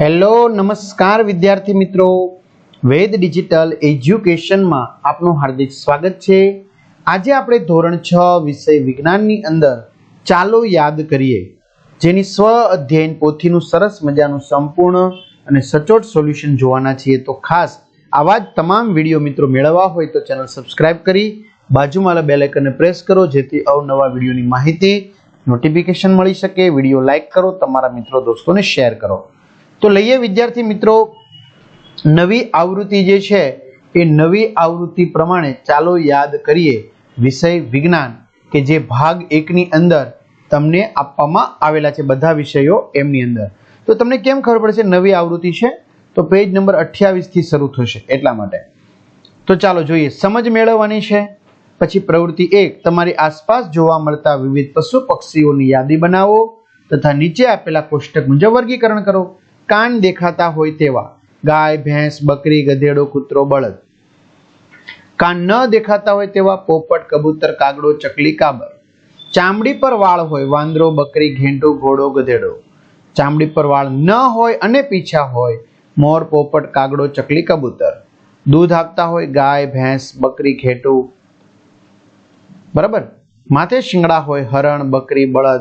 Hello, નમસ્કાર વિદ્યાર્થી મિત્રો. વેદ ડિજિટલ એજ્યુકેશનમાં આપનું હાર્દિક સ્વાગત છે. આજે આપણે ધોરણ છ વિષય વિજ્ઞાનની અંદર ચાલો યાદ કરીએ. જેની સ્વ અધ્યયન પોથીનું સરસ મજાનું સંપૂર્ણ અને સચોટ સોલ્યુશન જોવાના છીએ. તો ખાસ આવા જ તમામ વીડિયો મિત્રો મેળવવા હોય તો ચેનલ સબસ્ક્રાઇબ કરી, બાજુમાં બેલ આઇકનને પ્રેસ કરો, જેથી અવનવા વિડીયોની માહિતી, નોટિફિકેશન મળી શકે. વીડિયો લાઇક કરો, તમારા મિત્રો, દોસ્તોને શેર કરો. તો લઈએ વિદ્યાર્થી મિત્રો, નવી આવૃત્તિ જે છે, એ નવી આવૃત્તિ પ્રમાણે ચાલો યાદ કરીએ વિષય વિજ્ઞાન, કે જે ભાગ એકની અંદર તમને આપવામાં આવેલા છે બધા વિષયો એમની અંદર. તો તમને કેમ ખબર પડશે નવી આવૃત્તિ છે? તો પેજ નંબર અઠ્યાવીસથી શરૂ થશે એટલા માટે. તો ચાલો જોઈએ, સમજ મેળવવાની છે, પછી પ્રવૃત્તિ એક, તમારી આસપાસ જોવા મળતા વિવિધ પશુ પક્ષીઓની યાદી બનાવો તથા નીચે આપેલા કોષ્ટક મુજબ વર્ગીકરણ કરો. કાન દેખાતા હોય તેવા. ગાય, ભેંસ, બકરી, ગધેડો, કૂતરો, બળદ. કાન ન દેખાતા હોય તેવા પોપટ, કબૂતર, કાગડો, ચકલી, કાબર. ચામડી પર વાળ હોય વાંદરો, બકરી, ઘેંટો, ઘોડો, ગધેડો. ચામડી પર વાળ ન હોય અને પીછા હોય મોર, પોપટ, કાગડો, ચકલી, કબૂતર. દૂધ આપતા હોય ગાય, ભેંસ, બકરી, ઘેટું. બરાબર? માથે શિંગડા હોય હરણ, બકરી, બળદ.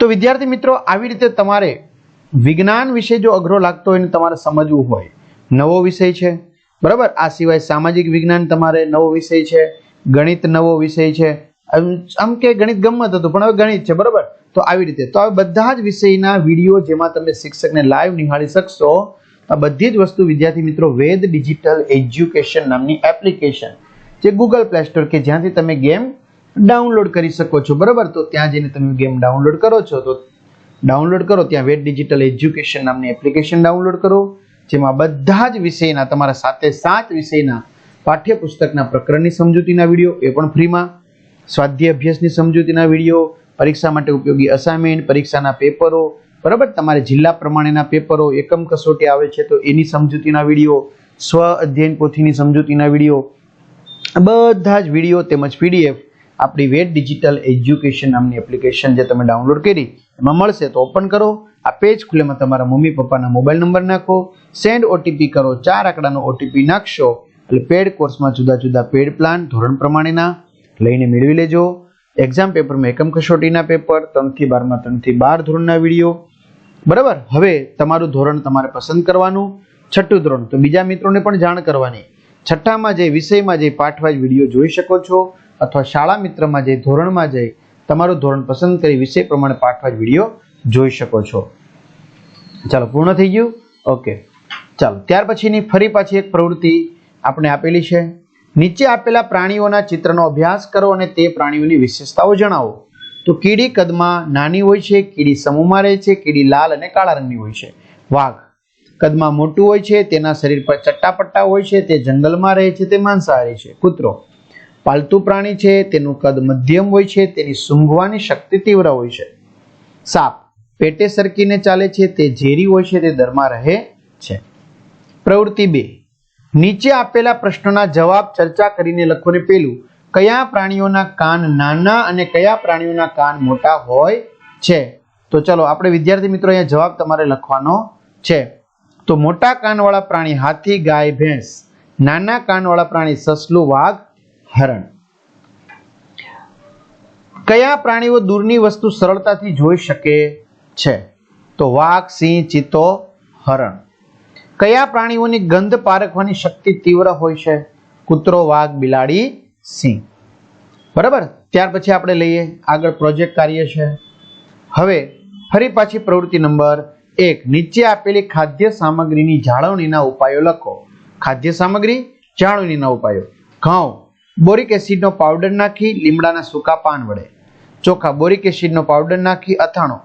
તો વિદ્યાર્થી મિત્રો, આવી રીતે તમારે વિજ્ઞાન વિશે જો અઘરો લાગતો હોય ને તમારે સમજવું હોય, નવો વિષય છે. બરાબર? આ સિવાય સામાજિક વિજ્ઞાન તમારે નવો વિષય છે, ગણિત નવો વિષય છે. આમ કે ગણિત ગમત હતું, પણ હવે ગણિત છે, બરાબર? તો આવી રીતે. તો આ બધા જ વિષયના વીડિયો જેમાં તમે શિક્ષકને લાઈવ નિહાળી શકશો, આ બધી જ વસ્તુ વિદ્યાર્થી મિત્રો વેદ ડિજિટલ એજ્યુકેશન નામની એપ્લિકેશન જે ગૂગલ પ્લે સ્ટોર કે જ્યાંથી તમે ગેમ ડાઉનલોડ કરી શકો છો, બરાબર? તો ત્યાં જઈને તમે ગેમ ડાઉનલોડ કરો છો, તો ડાઉનલોડ કરો, ત્યાં વેટ ડિજિટલ એજ્યુકેશન નામની એપ્લિકેશન ડાઉનલોડ કરો, જેમાં બધા જ વિષયના, તમારા સાથે સાત વિષયના પાઠ્યપુસ્તકના પ્રકરણની સમજૂતીના વીડિયો, એ પણ ફ્રીમાં. સ્વાધ્યાય અભ્યાસની સમજૂતીના વીડિયો, પરીક્ષા માટે ઉપયોગી અસાઇનમેન્ટ પરીક્ષાના પેપરો, બરાબર? તમારે જિલ્લા પ્રમાણેના પેપરો, એકમ કસોટી આવે છે તો એની સમજૂતીના વીડિયો, સ્વ અધ્યયન પોથીની સમજૂતીના વીડિયો, બધા જ વીડિયો તેમજ પીડીએફ આપણી વેટ ડિજિટલ એજ્યુકેશન નામની એપ્લિકેશન જે તમે ડાઉનલોડ કરી, એમાં મળશે તો ઓપન કરો. આ પેજ ખુલ્લેમાં તમારા મમ્મી પપ્પાના મોબાઈલ નંબર નાખો. સેન્ડ ઓટીપી કરો, ચાર આંકડાનો ઓટીપી નાખશો. એટલે પેડ કોર્સમાં જુદા જુદા પેડ પ્લાન ધોરણ પ્રમાણેના લઈને મેળવી લેજો. એક્ઝામ પેપરમાં એકમ કસોટીના પેપર ત્રણથી બારમાં, ત્રણથી બાર ધોરણના વીડિયો બરાબર? હવે તમારું ધોરણ તમારે પસંદ કરવાનું. છઠ્ઠું ધોરણ. તો બીજા મિત્રોને પણ જાણ કરવાની. છઠ્ઠામાં જે વિષયમાં જે પાઠવાઇઝ વીડિયો જોઈ શકો છો. અથવા શાળા મિત્રમાં જઈ, ધોરણમાં જઈ, તમારું ધોરણ પસંદ કરી વિષય પ્રમાણે પાઠવા વીડિયો જોઈ શકો છો. ચાલો, પૂર્ણ થઈ ગયું? ઓકે. ચાલો, ત્યાર પછીની ફરી પાછી એક પ્રવૃત્તિ આપણે આપેલી છે. નીચે આપેલા પ્રાણીઓના ચિત્રનો અભ્યાસ કરો અને તે પ્રાણીઓની વિશેષતાઓ જણાવો. તો કીડી કદમાં નાની હોય છે, કીડી સમૂહમાં રહે છે, કીડી લાલ અને કાળા રંગની હોય છે. વાઘ કદમાં મોટું હોય છે, તેના શરીર પર ચટ્ટાપટ્ટા હોય છે, તે જંગલમાં રહે છે, તે માંસાહારી છે. કૂતરો પાલતુ પ્રાણી છે, તેનું કદ મધ્યમ હોય છે, તેની સૂંઘવાની શક્તિ તીવ્ર હોય છે. સાપ પેટે સરકીને ચાલે છે, તે ઝેરી હોય છે, તે દરમાં રહે છે. પ્રવૃત્તિ બે. નીચે આપેલા પ્રશ્નોના જવાબ ચર્ચા કરીને લખો ને પેલું. કયા પ્રાણીઓના કાન નાના અને કયા પ્રાણીઓના કાન મોટા હોય છે? તો ચલો, આપણે વિદ્યાર્થી મિત્રો અહીંયા જવાબ તમારે લખવાનો છે. તો મોટા કાનવાળા પ્રાણી હાથી, ગાય, ભેંસ. નાના કાનવાળા પ્રાણી સસલું, વાઘ. હરણ. કયા પ્રાણીઓ દૂરની વસ્તુ સરળતાથી જોઈ શકે છે? તો વાઘ, સિંહ, ચિત્તો, હરણ. કયા પ્રાણીઓની ગંધ પારખવાની શક્તિ તીવ્ર હોય છે? કૂતરો, વાઘ, બિલાડી, સિંહ. બરાબર? ત્યાર પછી આપણે લઈએ આગળ પ્રોજેક્ટ કાર્ય છે. હવે ફરી પાછી પ્રવૃત્તિ નંબર એક. નીચે આપેલી ખાદ્ય સામગ્રીની જાળવણીના ઉપાયો લખો. ખાદ્ય સામગ્રી, જાળવણીના ઉપાયો. ઘઉં બોરિક એસિડનો પાવડર નાખી લીમડાના સૂકા પાન વડે. ચોખા બોરિક એસિડનો પાવડર નાખી અથાણો.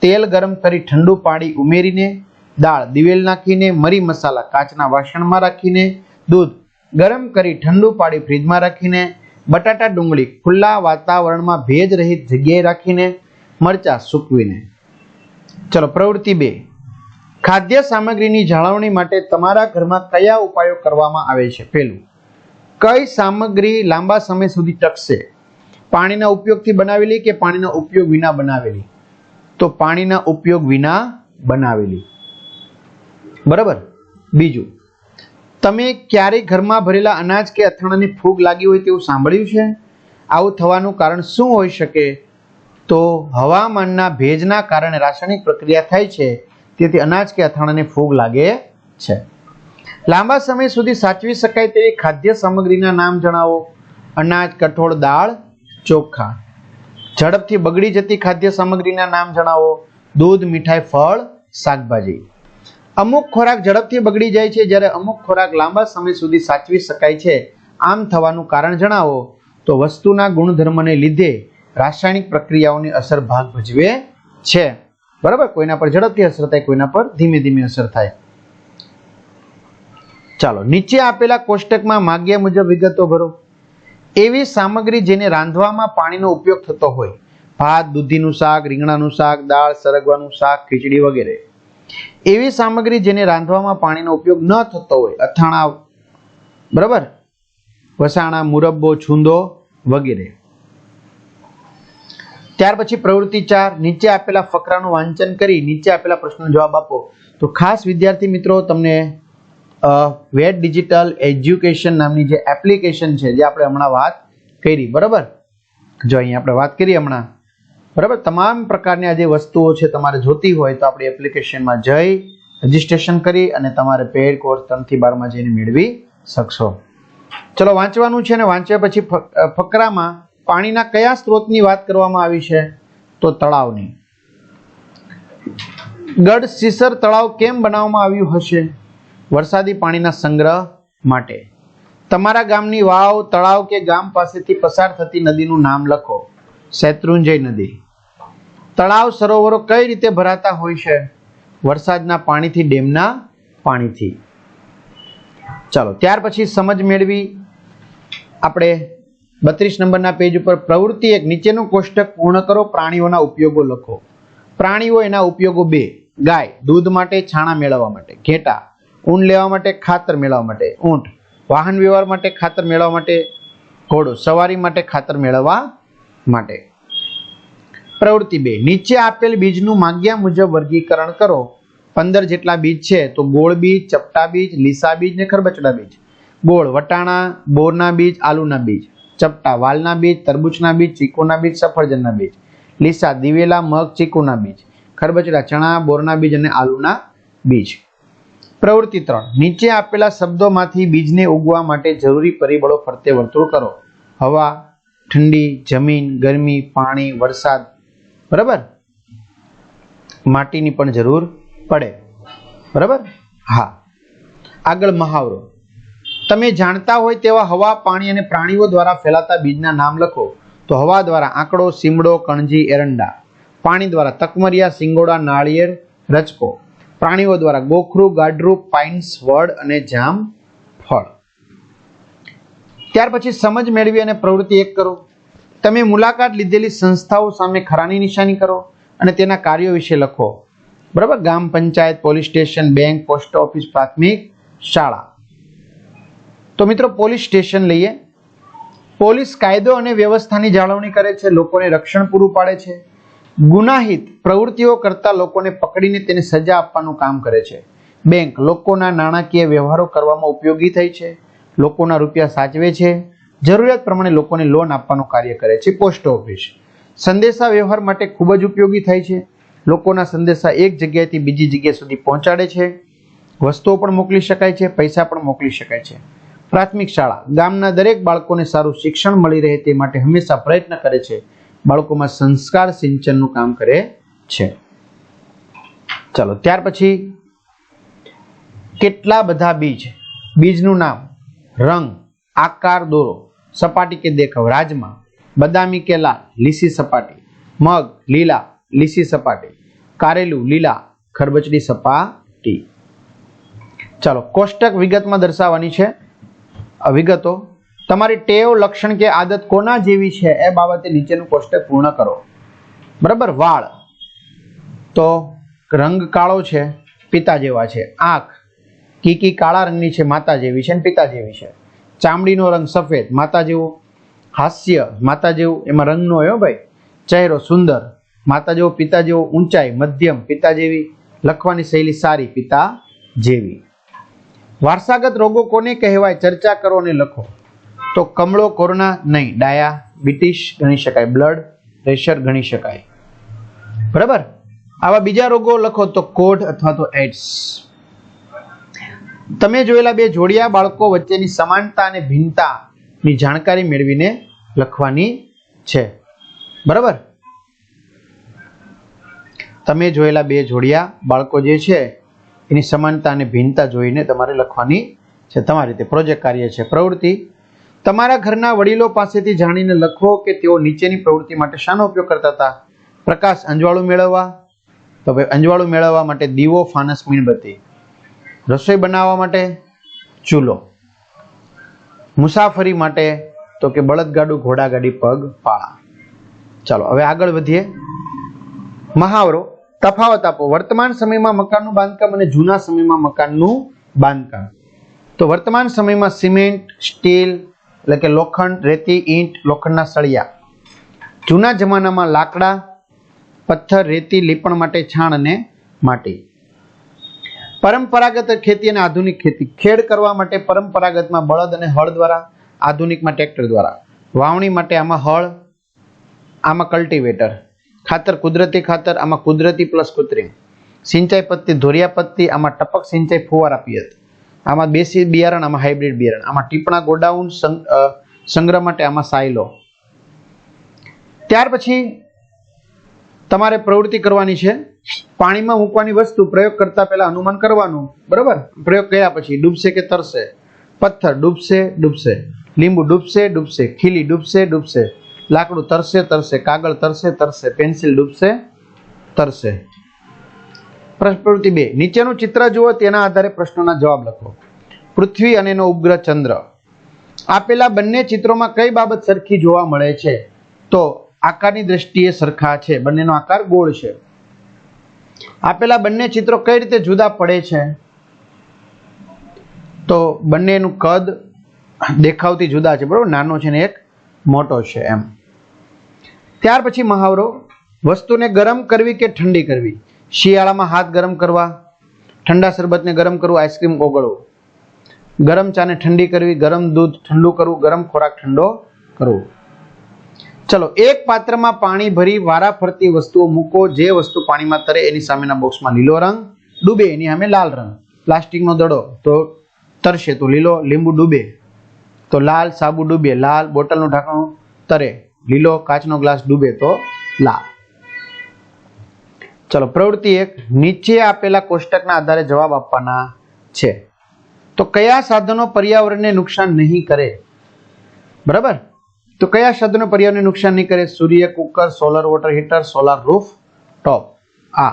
તેલ ગરમ કરી ઠંડુ પાણી ઉમેરીને, દાળ દિવેલ નાખીને, મરી મસાલા કાચના વાસણમાં રાખીને, દૂધ ગરમ કરી ઠંડુ પાણી ફ્રીજમાં રાખીને, બટાટા ડુંગળી ખુલ્લા વાતાવરણમાં ભેજ રહિત જગ્યાએ રાખીને, મરચા સૂકવીને. ચલો પ્રવૃત્તિ બે. ખાદ્ય સામગ્રીની જાળવણી માટે તમારા ઘરમાં કયા ઉપાયો કરવામાં આવે છે? પહેલું કઈ સામગ્રી લાંબા સમય સુધી ટકશે પાણીના ઉપયોગથી બનાવેલી કે પાણીના ઉપયોગ વિના બનાવેલી? તો પાણીના ઉપયોગ વિના બનાવેલી. બરાબર? બીજું, તમે ક્યારેય ઘરમાં ભરેલા અનાજ કે અથાણાની ફૂગ લાગી હોય તેવું સાંભળ્યું છે? આવું થવાનું કારણ શું હોઈ શકે? તો હવામાનના ભેજના કારણે રાસાયણિક પ્રક્રિયા થાય છે, તેથી અનાજ કે અથાણાને ફૂગ લાગે છે. લાંબા સમય સુધી સાચવી શકાય તેવી ખાદ્ય સામગ્રીના નામ જણાવો. અનાજ, કઠોળ, દાળ, ચોખા. ઝડપથી બગડી જતી ખાદ્ય સામગ્રીના નામ જણાવો. દૂધ, મીઠાઈ, ફળ, શાકભાજી. અમુક ખોરાક ઝડપથી બગડી જાય છે જ્યારે અમુક ખોરાક લાંબા સમય સુધી સાચવી શકાય છે. આમ થવાનું કારણ જણાવો. તો વસ્તુના ગુણધર્મને લીધે રાસાયણિક પ્રક્રિયાઓની અસર ભાગ ભજવે છે. બરાબર? કોઈના પર ઝડપથી અસર થાય, કોઈના પર ધીમે ધીમે અસર થાય. ચાલો, નીચે આપેલા કોષ્ટકમાં માગ્યા મુજબ વિગતો ભરો. એવી સામગ્રી જેને રાંધવામાં પાણીનો ઉપયોગ થતો હોય, ભાત, દૂધીનું શાક, રીંગણાનું શાક, દાળ, સરગવાનું શાક, ખીચડી વગેરે. એવી સામગ્રી જેને રાંધવામાં પાણીનો ઉપયોગ ન થતો હોય, અથાણા, બરાબર? વસાણા, મુરબ્બો, છૂંદો વગેરે. ત્યાર પછી પ્રવૃત્તિ ચાર, નીચે આપેલા ફકરાનું વાંચન કરી, નીચે આપેલા પ્રશ્નનો જવાબ આપો. તો ખાસ વિદ્યાર્થી મિત્રો, તમને વેટ ડિજિટલ એજ્યુકેશન નામની જે એપ્લિકેશન છે, જે આપણે હમણાં વાત કરી, બરાબર? જો અહીંયા આપણે વાત કરી હમણાં, બરાબર? તમામ પ્રકારની આ જે વસ્તુઓ છે તમારે જોતી હોય તો આપણી એપ્લિકેશનમાં જઈ, રજીસ્ટ્રેશન કરી અને તમારે પેડ કોર્સ ત્રણથી બારમાં જઈને મેળવી શકશો. ચલો, વાંચવાનું છે અને વાંચ્યા પછી ફક- ફકરામાં પાણીના કયા સ્ત્રોતની વાત કરવામાં આવી છે? તો તળાવની. ગઢ સિસર તળાવ કેમ બનાવવામાં આવ્યું હશે? વરસાદી પાણીના સંગ્રહ માટે. તમારા ગામની વાવ, તળાવ કે ગામ પાસેથી પસાર થતી નદીનું નામ લખો. શેત્રુંજય નદી. તળાવ સરોવરો કઈ રીતે ભરાતા હોય છે? વરસાદના પાણીથી, ડેમના પાણીથી. ચાલો, ત્યાર પછી સમજ મેળવી. આપણે બત્રીસ નંબરના પેજ ઉપર પ્રવૃત્તિ એક, નીચેનું કોષ્ટક પૂર્ણ કરો, પ્રાણીઓના ઉપયોગો લખો. પ્રાણીઓ એના ઉપયોગો બે. ગાય, દૂધ માટે, છાણા મેળવવા માટે. ઘેટા. ઊન લેવા માટે, ખાતર મેળવવા માટે. ઊંટ. વાહન વ્યવહાર માટે ખાતર મેળવવા માટે, ઘોડો. સવારી માટે ખાતર મેળવવા માટે. પ્રવૃત્તિ બે. નીચે આપેલ બીજનું માગ્યા મુજબ વર્ગીકરણ કરો. પંદર જેટલા બીજ છે, તો ગોળ બીજ, ચપટા બીજ, લીસા બીજ ને ખરબચડા બીજ. ગોળ, વટાણા, બોરના બીજ, આલુના બીજ. ચપટા, વાલના બીજ, તરબૂચના બીજ, ચીકુના બીજ, સફરજનના બીજ. લીસા, દિવેલા, મગ, ચીકુના બીજ. ખરબચડા, ચણા, બોરના બીજ અને આલુના બીજ. પ્રવૃત્તિ ત્રણ. નીચે આપેલા શબ્દોમાંથી બીજને ઉગવા માટે જરૂરી પરિબળો ફરતે વર્તુળ કરો. હવા, ઠંડી, જમીન, ગરમી, પાણી, વરસાદ. બરાબર? માટીની પણ જરૂર પડે. બરાબર? હા. આગળ મહાવરો. તમે જાણતા હોય તેવા હવા, પાણી અને પ્રાણીઓ દ્વારા ફેલાતા બીજના નામ લખો. તો હવા દ્વારા આંકડો, સીમડો, કણજી, એરંડા. પાણી દ્વારા તકમરિયા, સિંગોડા, નાળિયેર રચકો. પ્રાણીઓ દ્વારા ગોખરું, ગાડરું, પાઇન્સ, વડ અને જામ ફળ. ત્યાર પછી સમજ મેળવી અને પ્રવૃત્તિ એક કરો. તમે મુલાકાત લીધેલી સંસ્થાઓ સામે ખરાની નિશાની કરો અને તેના કાર્યો વિશે લખો. બરાબર? ગામ panchayat, police station, bank, post office, પ્રાથમિક શાળા. તો મિત્રો, પોલીસ સ્ટેશન લઈએ. પોલીસ કાયદો અને વ્યવસ્થાની જાળવણી કરે છે. લોકોને રક્ષણ પૂરું પાડે છે. ગુનાહિત પ્રવૃત્તિઓ કરતા લોકોને પકડીને તેને સજા આપવાનું કામ કરે છે. બેંક લોકોના નાણાકીય વ્યવહારો કરવામાં ઉપયોગી થઈ છે. લોકોના રૂપિયા સાચવે છે. જરૂરિયાત પ્રમાણે લોકોને લોન આપવાનું કાર્ય કરે છે. Post office. સંદેશા વ્યવહાર માટે ખૂબ જ ઉપયોગી થાય છે. લોકોના સંદેશા એક જગ્યાએથી બીજી જગ્યા સુધી પહોંચાડે છે. વસ્તુઓ પણ મોકલી શકાય છે. પૈસા પણ મોકલી શકાય છે. પ્રાથમિક શાળા. ગામના દરેક બાળકોને સારું શિક્ષણ મળી રહે તે માટે હંમેશા પ્રયત્ન કરે છે. બાળકોમાં સંસ્કાર સિંચનનું કામ કરે છે. ચાલો, ત્યાર પછી કેટલા બધા બીજ? બીજનું નામ, રંગ, આકાર, દોરો, સપાટી કે દેખાવ, રાજમાં, બદામી કે લાલ, લીસી સપાટી, મગ, લીલા, લીસી સપાટી, કારેલું, લીલા, ખરબચડી સપાટી. ચાલો, કોષ્ટક વિગતમાં દર્શાવવાની છે. આ વિગતો તમારી ટેવ, લક્ષણ કે આદત કોના જેવી છે એ બાબતે નીચેનું કોષ્ટક પૂર્ણ કરો. બરાબર? વાળ. તો રંગ કાળો છે, પિતા જેવા છે. આંખ. કીકી કાળા રંગની છે, માતા જેવી છે અને પિતા જેવી છે. ચામડીનો રંગ સફેદ, માતા જેવો. હાસ્ય, માતા જેવું. એમાં રંગનો હોય ભાઈ. ચહેરો સુંદર, માતા જેવો, પિતા જેવો, ઊંચાઈ, મધ્યમ, પિતા જેવી. લખવાની શૈલી સારી, પિતા જેવી. વારસાગત રોગો કોને કહેવાય? ચર્ચા કરો અને લખો. તો કમળો, કોરોના નહીં, ડાયા, બ્રિટિશ ગણી શકાય, બ્લડ પ્રેશર ગણી શકાય. બરાબર? આવા બીજા રોગો લખો તો કોઢ અથવા તો એડ્સ તમે જોયેલા બે જોડિયા બાળકો વચ્ચેની સમાનતા અને ભિન્નતાની જાણકારી મેળવીને લખવાની છે. બરાબર? તમે જોયેલા બે જોડિયા બાળકો જે છે, એની સમાનતા અને ભિન્નતા જોઈને તમારે લખવાની છે. તમારી રીતે પ્રોજેક્ટ કાર્ય છે. પ્રવૃત્તિ તમારા ઘરના વડીલો પાસેથી જાણીને લખો કે તેઓ નીચેની પ્રવૃત્તિ માટે શાનો ઉપયોગ કરતા હતા? પ્રકાશ અંજવાળું મેળવવા? તો ભાઈ અંજવાળું મેળવવા માટે દીવો, ફાનસ, મીણબત્તી. રસોઈ બનાવવા માટે? ચૂલો. મુસાફરી માટે? તો કે બળદગાડું, ઘોડાગાડી, પગ, પાળા. ચાલો, હવે આગળ વધીએ. મહાવરો, તફાવત આપો. વર્તમાન સમયમાં મકાનનું બાંધકામ અને જૂના સમયમાં મકાનનું બાંધકામ. તો વર્તમાન સમયમાં સિમેન્ટ, સ્ટીલ એટલે કે લોખંડ, રેતી, ઈંટ, લોખંડના સળિયા. જૂના જમાનામાં લાકડા, પથ્થર, રેતી, લીપણ માટે છાણ અને માટી. પરંપરાગત ખેતી અને આધુનિક ખેતી. ખેડ કરવા માટે પરંપરાગતમાં બળદ અને હળ દ્વારા, આધુનિકમાં ટ્રેક્ટર દ્વારા. વાવણી માટે આમાં હળ, આમાં કલ્ટિવેટર. ખાતર કુદરતી ખાતર, આમાં કુદરતી પ્લસ કૃત્રિમ. સિંચાઈ પદ્ધતિ ધોરિયા પદ્ધતિ આમાં ટપક સિંચાઈ ફુવારા પિયત આમાં દેશી બિયારણ, આમાં હાઇબ્રિડ બિયારણ. આમાં ટીપણા ગોડાઉન સંગ્રહ માટે આમાં સાયલો ત્યાર પછી તમારે પ્રવૃત્તિ કરવાની છે. પાણીમાં મૂકવાની વસ્તુ પ્રયોગ કરતા પહેલા અનુમાન કરવાનું. બરાબર? પ્રયોગ કર્યા પછી ડૂબશે કે તરશે? પથ્થર ડૂબશે ડૂબશે. લીંબુ ડૂબશે ડૂબશે. ખીલી ડૂબશે ડૂબશે. લાકડું તરશે તરશે. કાગળ તરશે તરશે. પેન્સિલ ડૂબશે, તરશે. પ્રવૃત્તિ બે. નીચેનું ચિત્ર જુઓ, તેના આધારે પ્રશ્નોના જવાબ લખો. પૃથ્વી અને એનો ઉપગ્રહ ચંદ્ર. આપેલા બંને ચિત્રોમાં કઈ બાબત સરખી જોવા મળે છે? તો આકારની દ્રષ્ટિએ સરખા છે. બંનેનો આકાર ગોળ છે. આપેલા બંને ચિત્રો કઈ રીતે જુદા પડે છે? તો બંનેનું કદ દેખાવથી જુદા છે. બરોબર? નાનો છે ને એક, મોટો છે એમ. ત્યાર પછી મહાવરો. વસ્તુને ગરમ કરવી કે ઠંડી કરવી? શિયાળામાં હાથ ગરમ કરવા, ઠંડા શરબતને ગરમ કરવું, આઈસ્ક્રીમ ઓગળવું. ગરમ ચાને ઠંડી કરવી, ગરમ દૂધ ઠંડુ કરવું, ગરમ ખોરાક ઠંડો કરવો. ચલો, એક પાત્રમાં પાણી ભરી વારા ફરતી વસ્તુઓ મૂકો, જે વસ્તુ પાણીમાં તરે એની સામેના બોક્સમાં લીલો રંગ ડૂબે, એની સામે લાલ રંગ. પ્લાસ્ટિકનો દડો તો તરશે તો લીલો, લીંબુ ડૂબે તો લાલ, સાબુ ડૂબે, લાલ બોટલનું ઢાંકણું તરે, લીલો કાચનો ગ્લાસ ડૂબે તો લાલ. ચલો, પ્રવૃત્તિ એક. નીચે આપેલા કોષ્ટકના આધારે જવાબ આપવાના છે. તો કયા સાધનો પર્યાવરણને નુકસાન નહીં કરે? બરાબર? તો કયા સાધનો પર્યાવરણને નુકસાન નહીં કરે? સૂર્ય, cooker solar water heater solar roof top આ.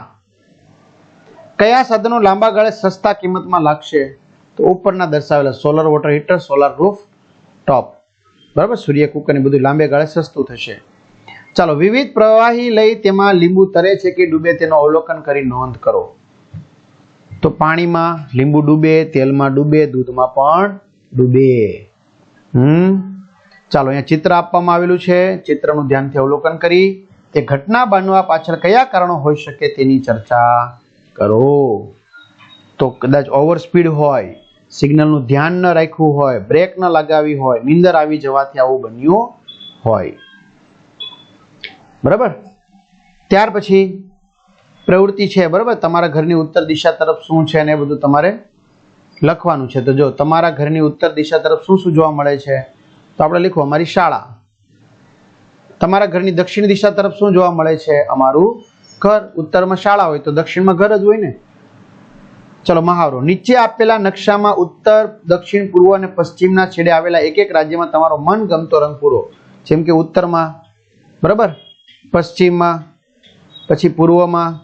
કયા સાધનો લાંબા ગાળે સસ્તા કિંમતમાં લાગશે? તો ઉપરના દર્શાવેલા solar water heater solar roof top બરાબર? સૂર્ય, કુકર ને બધું લાંબે ગાળે સસ્તું થશે. ચાલો, વિવિધ પ્રવાહી લઈ તેમાં લીંબુ તરે છે કે ડૂબે તેનું અવલોકન કરી નોંધ કરો. તો પાણીમાં લીંબુ ડૂબે, તેલમાં ડૂબે, દૂધમાં પણ ડૂબે. હમ? ચાલો, અહીંયા ચિત્ર આપવામાં આવેલું છે. ચિત્રનું ધ્યાનથી અવલોકન કરી. તે ઘટના બનવા પાછળ કયા કારણો હોઈ શકે તેની ચર્ચા કરો. તો કદાચ ઓવર સ્પીડ હોય, સિગ્નલનું ધ્યાન ન રાખ્યું હોય, બ્રેક ન લગાવી હોય, નીંદર આવી જવાથી આવું બન્યું હોય. બરાબર? ત્યાર પછી પ્રવૃત્તિ છે, બરાબર? તમારા ઘરની ઉત્તર દિશા તરફ શું છે ને એ બધું તમારે લખવાનું છે. તો જો તમારા ઘરની ઉત્તર દિશા તરફ શું શું જોવા મળે છે, તો આપણે લખો અમારી શાળા. તમારા ઘરની દક્ષિણ દિશા તરફ શું જોવા મળે છે? અમારું ઘર. ઉત્તરમાં શાળા હોય તો દક્ષિણમાં ઘર જ હોય ને. ચલો, મહાવરો. નીચે આપેલા નકશામાં ઉત્તર, દક્ષિણ, પૂર્વ અને પશ્ચિમના છેડે આવેલા એક એક રાજ્યમાં તમારો મનગમતો રંગ પૂરો. જેમ કે ઉત્તરમાં, બરાબર? પશ્ચિમમાં, પછી પૂર્વમાં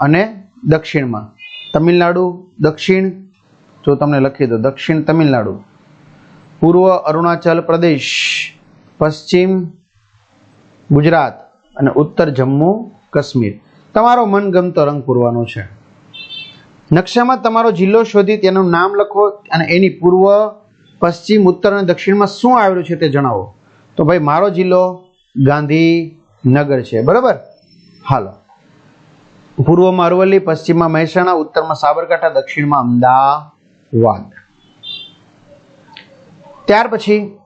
અને દક્ષિણમાં. તમિલનાડુ દક્ષિણ, જો તમને લખી દો દક્ષિણ તમિલનાડુ. પૂર્વ અરુણાચલ પ્રદેશ, પશ્ચિમ ગુજરાત અને ઉત્તર જમ્મુ કાશ્મીર. તમારો મનગમતો રંગ પૂરવાનો છે. નકશામાં તમારો જિલ્લો શોધી તેનું નામ લખો અને એની પૂર્વ, પશ્ચિમ, ઉત્તર અને દક્ષિણમાં શું આવેલું છે તે જણાવો. તો ભાઈ, મારો જિલ્લો ગાંધીનગર છે. બરાબર? હાલો. પૂર્વમાં અરવલ્લી પશ્ચિમમાં મહેસાણા, ઉત્તરમાં સાબરકાંઠા, દક્ષિણમાં અમદાવાદ. ત્યાર પછી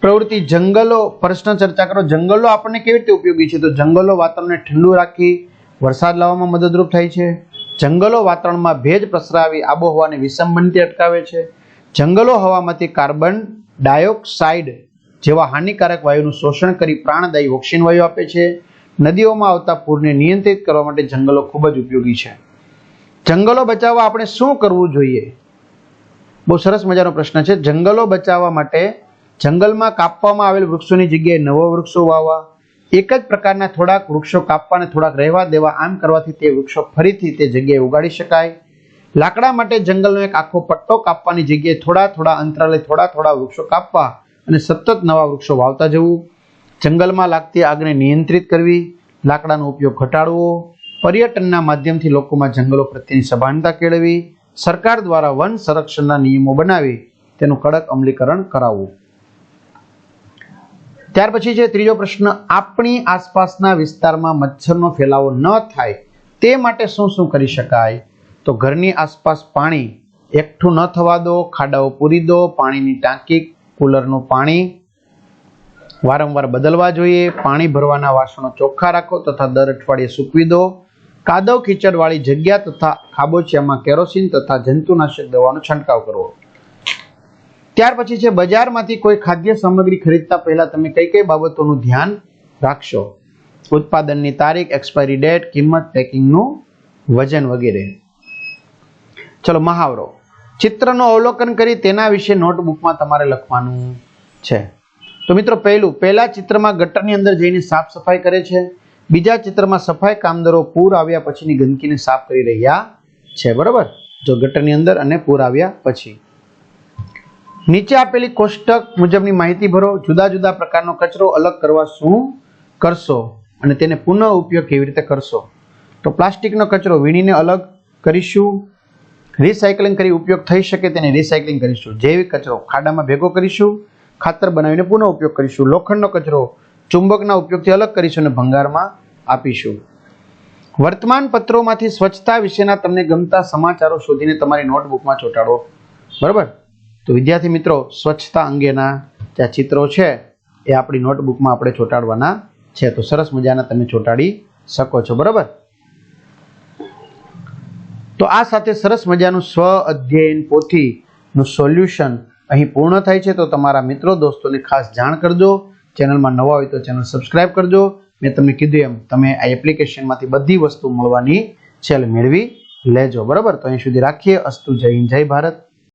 પ્રવૃત્તિ જંગલો, પ્રશ્ન ચર્ચા કરો. જંગલો આપણને કેવી રીતે ઉપયોગી છે? તો જંગલો વાતાવરણને ઠંડુ રાખી વરસાદ લાવવામાં મદદરૂપ થાય છે. જંગલો વાતાવરણમાં ભેજ પ્રસરાવી આબોહવાને વિષમ અટકાવે છે. જંગલો હવામાંથી કાર્બન ડાયોક્સાઇડ જેવા હાનિકારક વાયુનું શોષણ કરી પ્રાણદાયી ઓક્સિજન વાયુ આપે છે. નદીઓમાં આવતા પૂરને નિયંત્રિત કરવા માટે જંગલો ખૂબ જ ઉપયોગી છે. જંગલો બચાવવા આપણે શું કરવું જોઈએ? બહુ સરસ મજાનો પ્રશ્ન છે. જંગલો બચાવવા માટે જંગલમાં કાપવામાં આવેલ વૃક્ષોની જગ્યાએ નવો વૃક્ષો વાવવા, એક જ પ્રકારના થોડાક વૃક્ષો કાપવા અને થોડાક રહેવા દેવા, આમ કરવાથી તે વૃક્ષો ફરીથી તે જગ્યાએ ઉગાડી શકાય. લાકડા માટે જંગલનો એક આખો પટ્ટો કાપવાની જગ્યાએ થોડા થોડા અંતરાલે થોડા થોડા વૃક્ષો કાપવા અને સતત નવા વૃક્ષો વાવતા જવું, જંગલમાં લાગતી આગને નિયંત્રિત કરવી, લાકડાનો ઉપયોગ ઘટાડવો, પર્યટનના માધ્યમથી લોકોમાં જંગલો પ્રત્યેની સભાનતા કેળવી સરકાર દ્વારા વન સંરક્ષણના નિયમો બનાવી, તેનું કડક અમલીકરણ કરાવવું. ત્યાર પછી છે ત્રીજો પ્રશ્ન, આપણી આસપાસના વિસ્તારમાં મચ્છરનો ફેલાવો ન થાય, તે માટે શું શું કરી શકાય? તો ઘરની આસપાસ પાણી એકઠું ન થવા દો, ખાડાઓ પૂરી દો, પાણીની ટાંકી કુલરનું પાણી વારંવાર બદલવા જોઈએ, પાણી ભરવાના વાસણો ચોખ્ખા રાખો તથા દર અઠવાડિયે સૂકવી દો કાદવ કીચડવાળી જગ્યા તથા ખાબોચિયામાં કેરોસીન તથા જંતુનાશક દવાનો છંટકાવ કરવો. ત્યાર પછી છે, બજારમાંથી કોઈ ખાદ્ય સામગ્રી ખરીદતા પહેલા તમે કઈ કઈ બાબતોનું ધ્યાન રાખશો? ઉત્પાદનની તારીખ એક્સપાયરી ડેટ કિંમત પેકિંગનું વજન વગેરે. ચલો, મહાવરો. ચિત્રનું અવલોકન કરી તેના વિશે નોટબુકમાં તમારે લખવાનું છે. તો મિત્રો, પહેલું, પહેલા ચિત્રમાં ગટરની અંદર જઈને સાફ સફાઈ કરે છે. બીજા ચિત્રમાં સફાઈ કામદારો પૂર આવ્યા પછીની ગંદકીને સાફ કરી રહ્યા છે, બરોબર? જો ગટરની અંદર અને પૂર આવ્યા પછી. નીચે આપેલી કોષ્ટક મુજબની માહિતી ભરો. જુદા જુદા પ્રકારનો કચરો અલગ કરવા શું કરશો અને તેને પુનઃ ઉપયોગ કેવી રીતે કરશો? તો પ્લાસ્ટિકનો કચરો વીણીને અલગ કરીશું. રિસાયકલિંગ કરી ઉપયોગ થઈ શકે તેને રિસાયકલિંગ કરીશું. જૈવિક કચરો ખાડામાં ભેગો કરીશું, ખાતર બનાવીને પુનઃ ઉપયોગ કરીશું, લોખંડનો કચરો ચુંબકના ઉપયોગથી અલગ કરીશું અને ભંગારમાં આપીશું. વર્તમાન પત્રોમાંથી સ્વચ્છતા વિશેના તમને ગમતા સમાચારો શોધીને તમારી નોટબુકમાં ચોંટાડો. બરાબર? તો વિદ્યાર્થી મિત્રો, સ્વચ્છતા અંગેના જે ચિત્રો છે, એ આપણી નોટબુકમાં આપણે ચોંટાડવાના છે. તો સરસ મજાના તમે ચોંટાડી શકો છો. બરાબર? તો આ સાથે સરસ મજાનું સ્વ અધ્યયન પોથીનું સોલ્યુશન અહીં પૂર્ણ થાય છે. તો તમારા મિત્રો, દોસ્તોને ખાસ જાણ કરજો. ચેનલમાં નવા હોય તો ચેનલ સબસ્ક્રાઇબ કરજો. મેં તમને કીધું એમ, તમે આ એપ્લિકેશનમાંથી બધી વસ્તુ મળવાની છે મેળવી લેજો. બરાબર? તો અહીં સુધી રાખીએ. અસ્તુ જય હિન્દ, જય ભારત.